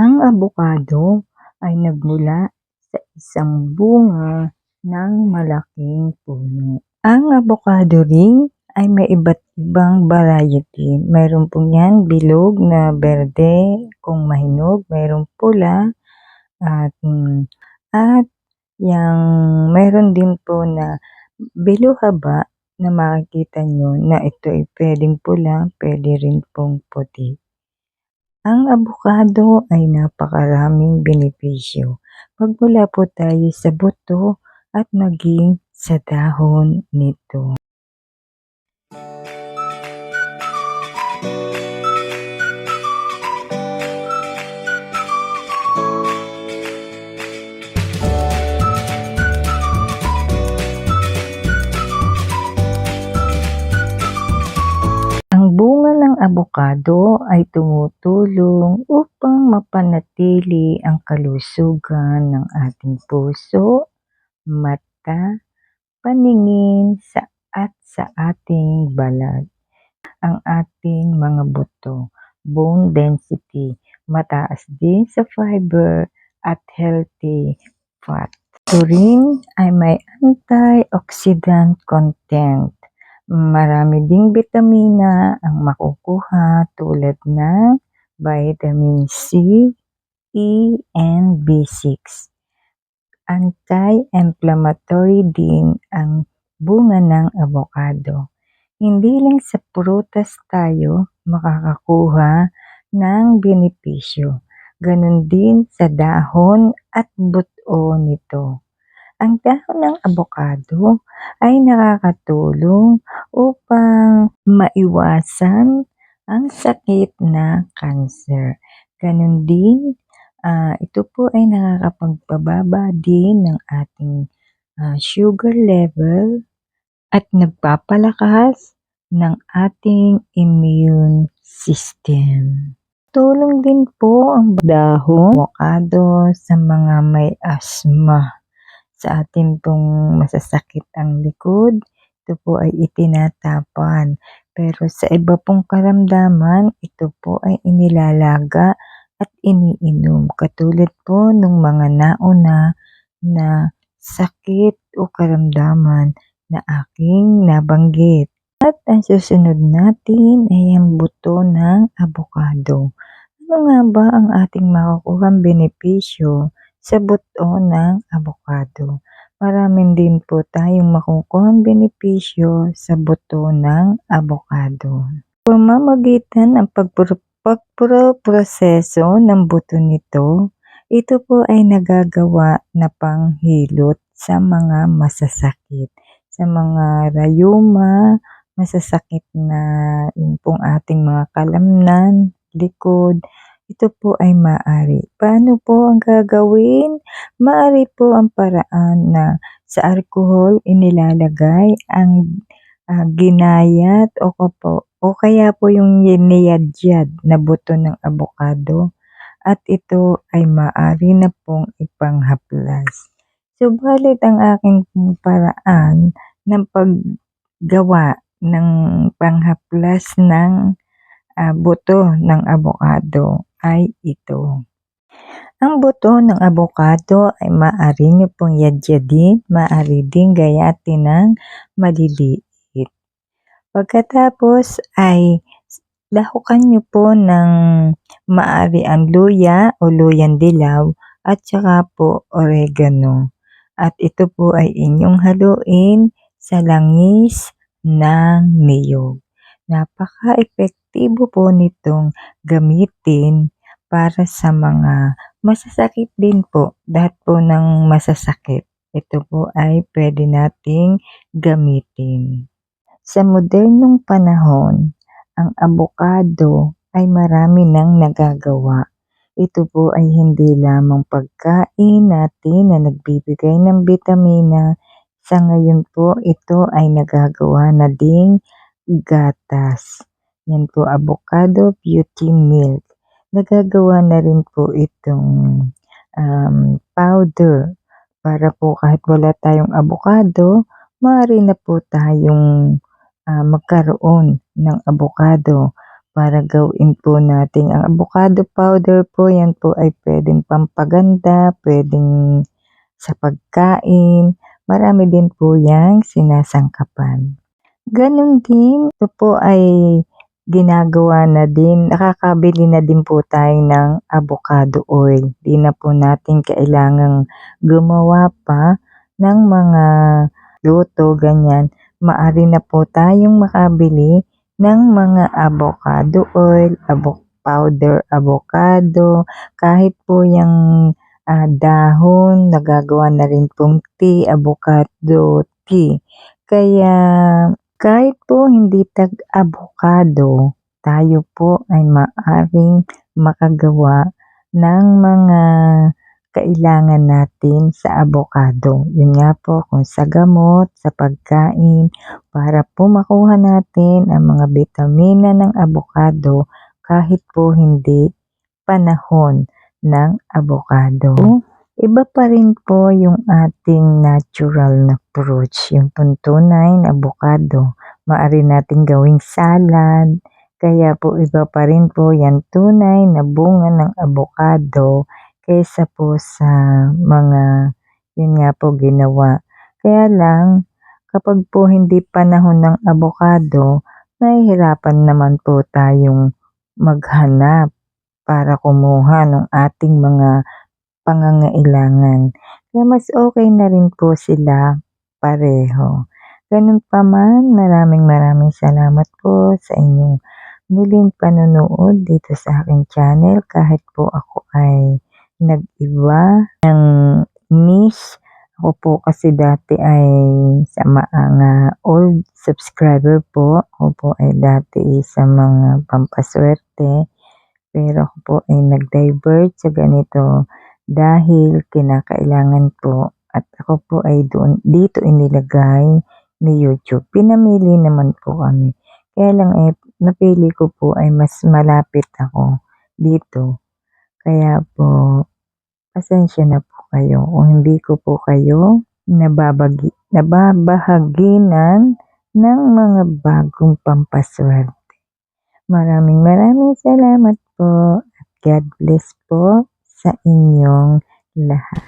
Ang abokado ay nagmula sa isang bunga ng malaking puno. Ang abokado rin ay may iba't ibang variety. Mayroon po yan bilog na berde, kung mahinog, mayroong pula, at, mm, at yung mayroon din po na bilog haba na makikita nyo na ito ay pwedeng pula, pwede rin pong puti. Ang abukado ay napakaraming benepisyo. Magmula po tayo sa buto at maging sa dahon nito. Abokado ay tumutulong upang mapanatili ang kalusugan ng ating puso, mata, paningin sa at sa ating balat. Ang ating mga buto, bone density, mataas din sa fiber at healthy fat. Ito rin ay may antioxidant content Marami ding bitamina ang makukuha tulad ng vitamin C, E, and B6. Anti-inflammatory din ang bunga ng avocado. Hindi lang sa prutas tayo makakakuha ng benepisyo. Ganon din sa dahon at buto nito. Ang dahon ng abokado ay nakakatulong upang maiwasan ang sakit na cancer. Ganon din, uh, ito po ay nakakapagpababa din ng ating uh, sugar level at nagpapalakas ng ating immune system. Tulong din po ang dahon avocado sa mga may asthma sa atin pong masasakit ang likod, ito po ay itinatapan. Pero sa iba pong karamdaman, ito po ay inilalaga at iniinom. Katulad po ng mga nauna na sakit o karamdaman na aking nabanggit. At ang susunod natin ay ang buto ng abokado. Ano nga ba ang ating makukuhang benepisyo sa buto ng abokado. Maraming din po tayong makukuhang benepisyo sa buto ng abokado. Pamamagitan ang pagproproseso ng buto nito, ito po ay nagagawa na panghilot sa mga masasakit, sa mga rayuma, masasakit na yung pong ating mga kalamnan, likod, ito po ay maaari. Paano po ang gagawin? Maaari po ang paraan na sa alcohol inilalagay ang uh, ginayat o, po, o kaya po yung niyadjad na buto ng abokado at ito ay maaari na pong ipanghaplas. Subalit ang aking paraan ng paggawa ng panghaplas ng uh, buto ng abokado ay ito. Ang buto ng abokado ay maaari nyo pong yadyadin, maaari din gayatin ng maliliit. Pagkatapos ay lahukan nyo po ng maaari ang luya o luyang dilaw at saka po oregano. At ito po ay inyong haluin sa langis ng niyog. Napaka-epektibo po nitong gamitin para sa mga masasakit din po. Lahat po ng masasakit. Ito po ay pwede nating gamitin. Sa modernong panahon, ang abokado ay marami nang nagagawa. Ito po ay hindi lamang pagkain natin na nagbibigay ng bitamina. Sa ngayon po, ito ay nagagawa na ding gatas. Yan po, avocado beauty milk. Nagagawa na rin po itong um, powder para po kahit wala tayong avocado, maaari na po tayong uh, magkaroon ng avocado para gawin po natin ang avocado powder po. Yan po ay pwedeng pampaganda, pwedeng sa pagkain. Marami din po yang sinasangkapan. Ganon din, ito po ay ginagawa na din, nakakabili na din po tayo ng avocado oil. Di na po natin kailangang gumawa pa ng mga luto, ganyan. Maari na po tayong makabili ng mga avocado oil, avo powder avocado, kahit po yung ah, dahon, nagagawa na rin pong tea, avocado tea. Kaya kahit po hindi tag-avocado, tayo po ay maaring makagawa ng mga kailangan natin sa avocado. Yun nga po kung sa gamot, sa pagkain, para po makuha natin ang mga bitamina ng avocado kahit po hindi panahon ng avocado. Iba pa rin po yung ating natural na fruits, yung tunay na avocado. Maari natin gawing salad, kaya po iba pa rin po yan tunay na bunga ng avocado kaysa po sa mga yun nga po ginawa. Kaya lang, kapag po hindi panahon ng avocado, nahihirapan naman po tayong maghanap para kumuha ng ating mga pangangailangan. Kaya mas okay na rin po sila pareho. Ganun pa man, maraming maraming salamat po sa inyong muling panonood dito sa aking channel kahit po ako ay nag-iba ng niche. Ako po kasi dati ay sa mga old subscriber po. Ako po ay dati sa mga pampaswerte. Pero ako po ay nag-divert sa ganito dahil kinakailangan po at ako po ay doon dito inilagay ni YouTube. Pinamili naman po kami. Kaya lang eh, napili ko po ay mas malapit ako dito. Kaya po, pasensya na po kayo kung hindi ko po kayo nababagi, nababahaginan ng mga bagong pampaswerte. Maraming maraming salamat po at God bless po sa inyong lahat.